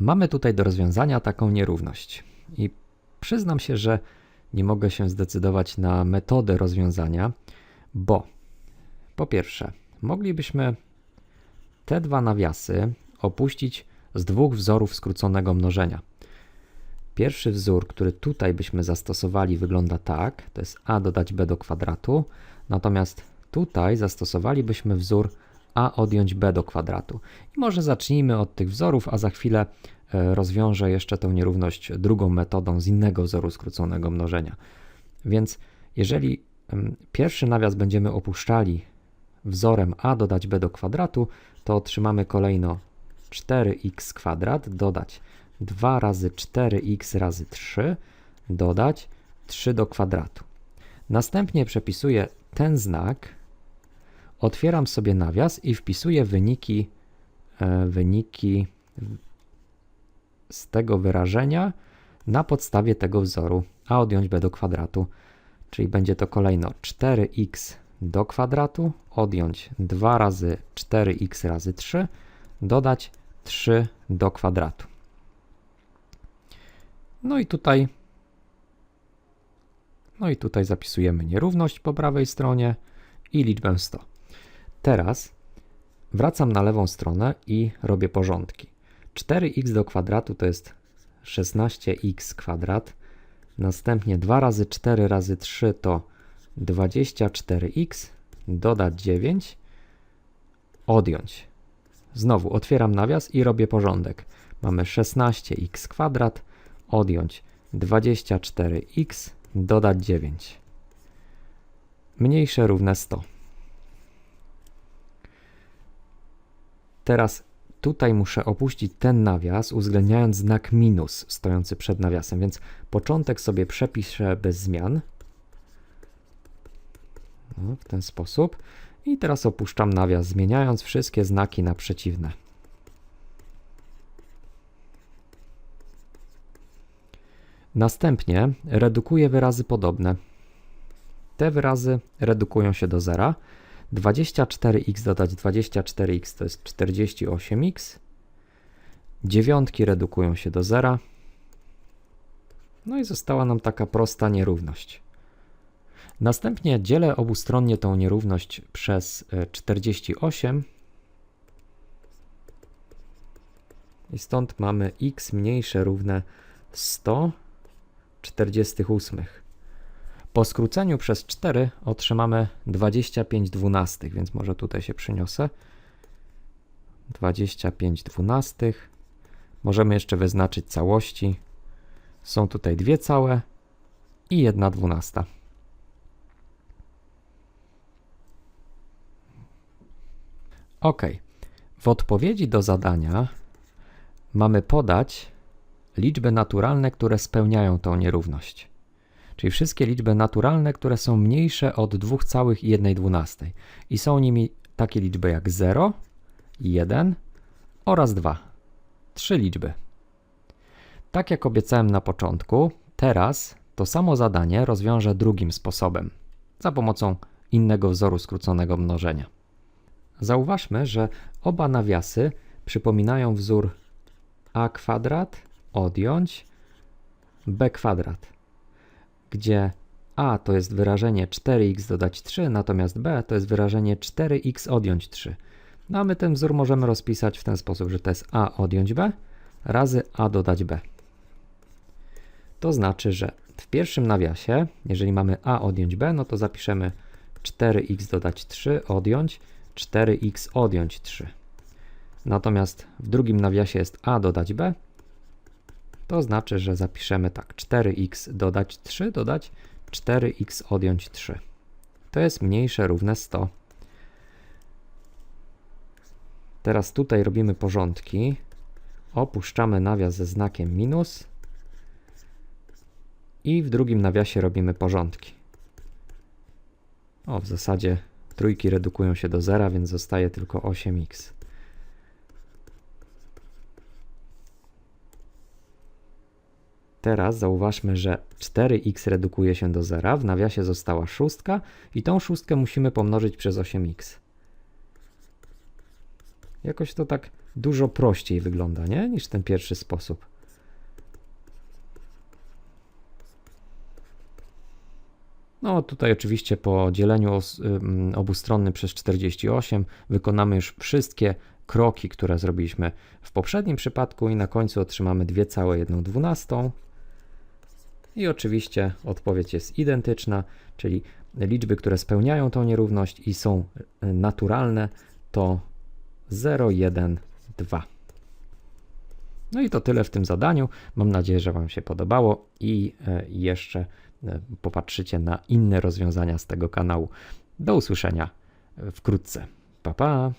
Mamy tutaj do rozwiązania taką nierówność. I przyznam się, że nie mogę się zdecydować na metodę rozwiązania, bo po pierwsze, moglibyśmy te dwa nawiasy opuścić z dwóch wzorów skróconego mnożenia. Pierwszy wzór, który tutaj byśmy zastosowali, wygląda tak: to jest a dodać b do kwadratu, natomiast tutaj zastosowalibyśmy wzór a odjąć b do kwadratu. I może zacznijmy od tych wzorów, a za chwilę e, rozwiążę jeszcze tę nierówność drugą metodą z innego wzoru skróconego mnożenia. Więc jeżeli pierwszy nawias będziemy opuszczali wzorem a dodać b do kwadratu, to otrzymamy kolejno 4x kwadrat dodać 2 razy 4x razy 3 dodać 3 do kwadratu. Następnie przepisuję ten znak, otwieram sobie nawias i wpisuję wyniki, e, wyniki z tego wyrażenia na podstawie tego wzoru a odjąć b do kwadratu, czyli będzie to kolejno 4x do kwadratu, odjąć 2 razy 4x razy 3, dodać 3 do kwadratu. No i tutaj no i tutaj zapisujemy nierówność po prawej stronie i liczbę 100. Teraz wracam na lewą stronę i robię porządki. 4x do kwadratu to jest 16x kwadrat. Następnie 2 razy 4 razy 3 to 24x, dodać 9, odjąć. Znowu otwieram nawias i robię porządek. Mamy 16x kwadrat, odjąć 24x, dodać 9. Mniejsze równe 100. Teraz tutaj muszę opuścić ten nawias, uwzględniając znak minus stojący przed nawiasem, więc początek sobie przepiszę bez zmian. No, w ten sposób. I teraz opuszczam nawias, zmieniając wszystkie znaki na przeciwne. Następnie redukuję wyrazy podobne. Te wyrazy redukują się do zera. 24x dodać 24x to jest 48x. Dziewiątki redukują się do zera. No i została nam taka prosta nierówność. Następnie dzielę obustronnie tą nierówność przez 48 i stąd mamy x mniejsze równe 148. Po skróceniu przez 4 otrzymamy 25 dwunastych, więc może tutaj się przyniosę. 25 dwunastych. Możemy jeszcze wyznaczyć całości. Są tutaj dwie całe i jedna dwunasta. Ok. W odpowiedzi do zadania mamy podać liczby naturalne, które spełniają tą nierówność. Czyli wszystkie liczby naturalne, które są mniejsze od 2,1 i są nimi takie liczby jak 0, 1 oraz 2. Trzy liczby. Tak jak obiecałem na początku, teraz to samo zadanie rozwiążę drugim sposobem, za pomocą innego wzoru skróconego mnożenia. Zauważmy, że oba nawiasy przypominają wzór a kwadrat odjąć b kwadrat, gdzie a to jest wyrażenie 4x dodać 3, natomiast b to jest wyrażenie 4x odjąć 3. No a my ten wzór możemy rozpisać w ten sposób, że to jest a odjąć b razy a dodać b. To znaczy, że w pierwszym nawiasie, jeżeli mamy a odjąć b, no to zapiszemy 4x dodać 3 odjąć 4x odjąć 3. Natomiast w drugim nawiasie jest a dodać b, to znaczy, że zapiszemy tak 4x dodać 3 dodać 4x odjąć 3. To jest mniejsze równe 100. Teraz tutaj robimy porządki. Opuszczamy nawias ze znakiem minus i w drugim nawiasie robimy porządki. O, w zasadzie trójki redukują się do zera, więc zostaje tylko 8x. Teraz zauważmy, że 4x redukuje się do zera, w nawiasie została szóstka i tą szóstkę musimy pomnożyć przez 8x. Jakoś to tak dużo prościej wygląda, nie? Niż ten pierwszy sposób. No tutaj oczywiście po dzieleniu obustronnym przez 48 wykonamy już wszystkie kroki, które zrobiliśmy w poprzednim przypadku i na końcu otrzymamy 2,1 i oczywiście odpowiedź jest identyczna, czyli liczby, które spełniają tą nierówność i są y, naturalne to 0, 1, 2. No i to tyle w tym zadaniu. Mam nadzieję, że Wam się podobało i e, jeszcze e, popatrzycie na inne rozwiązania z tego kanału. Do usłyszenia e, wkrótce. Pa pa!